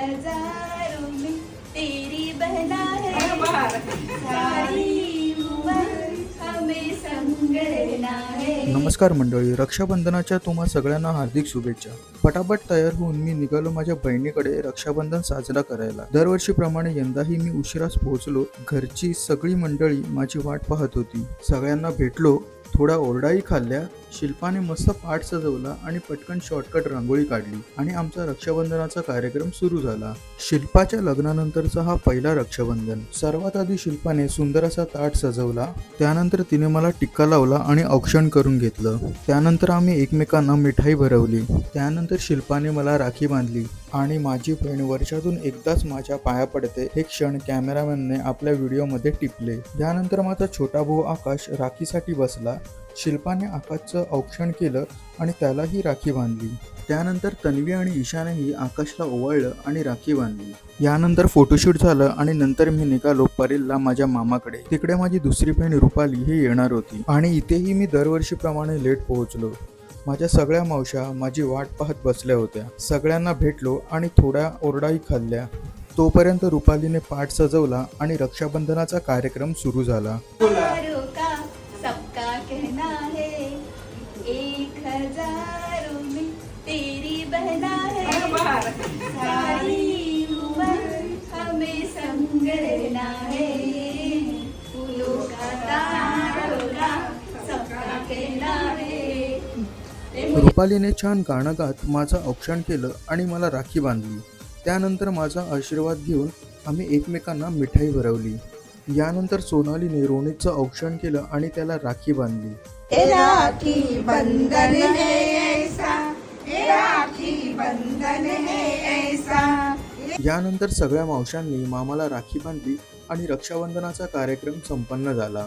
हजारों में तेरी बहना है। सारी उम्र हमें संग रहना है। नमस्कार मंडळी रक्षाबंधनाच्या तुम्हा सगळ्यांना हार्दिक शुभेच्छा. पटापट तयार होऊन मी निघालो माझ्या बहिणीकडे रक्षाबंधन साजरा करायला. दरवर्षीप्रमाणे यंदाही मी उशिराच पोहोचलो. घरची सगळी मंडळी माझी वाट पाहत होती. सगळ्यांना भेटलो थोड्या ओरडाही खाल्ल्या शिल्पाने मस्त पाठ सजवला आणि पटकन शॉर्टकट रांगोळी काढली आणि आमचा रक्षाबंधनाचा कार्यक्रम सुरू झाला. शिल्पाच्या लग्नानंतरचा हा पहिला रक्षाबंधन. सर्वात आधी शिल्पाने सुंदर असा ताट सजवला त्यानंतर तिने मला टिक्का लावला आणि औक्षण करून घेतलं. त्यानंतर आम्ही एकमेकांना मिठाई भरवली. त्यानंतर शिल्पाने मला राखी बांधली आणि माझी बहीण वर्षातून एकदाच माझ्या पाया पडते हे क्षण कॅमेरामॅनने आपल्या व्हिडिओमध्ये टिपले. त्यानंतर माझा छोटा भाऊ आकाश राखीसाठी बसला शिल्पाने आकाशचं औक्षण केलं आणि त्यालाही राखी बांधली. त्यानंतर तन्वी आणि ईशानेही आकाशला ओवाळलं आणि राखी बांधली. यानंतर फोटोशूट झालं आणि नंतर मी निघालो परेलला माझ्या मामाकडे. तिकडे माझी दुसरी बहीण रुपाली ही येणार होती. आणि इथेही मी दरवर्षीप्रमाणे लेट पोहोचलो. माझ्या सगळ्या मावश्या माझी वाट पाहत बसल्या होत्या. सगळ्यांना भेटलो आणि थोड्या ओरडाही खाल्ल्या. तोपर्यंत रुपालीने पाठ सजवला आणि रक्षाबंधनाचा कार्यक्रम सुरू झाला. हजारों में तेरी बहना है। सारी उम्र हमें संग रहना है। फूलों का सबका कहना है। रुपालीने छान गाणं गात माझं औक्षण केलं आणि मला राखी बांधली. त्यानंतर माझा आशीर्वाद घेऊन आम्ही एकमेकांना मिठाई भरवली. यानंतर सोनालीने रोनितचं औक्षण केलं आणि त्याला राखी बांधली. ए राखी बंधन है ऐसा ए राखी बंधन है ऐसा. यानंतर सगळ्या मावशांनी मामाला राखी बांधली आणि रक्षाबंधनाचा कार्यक्रम संपन्न झाला.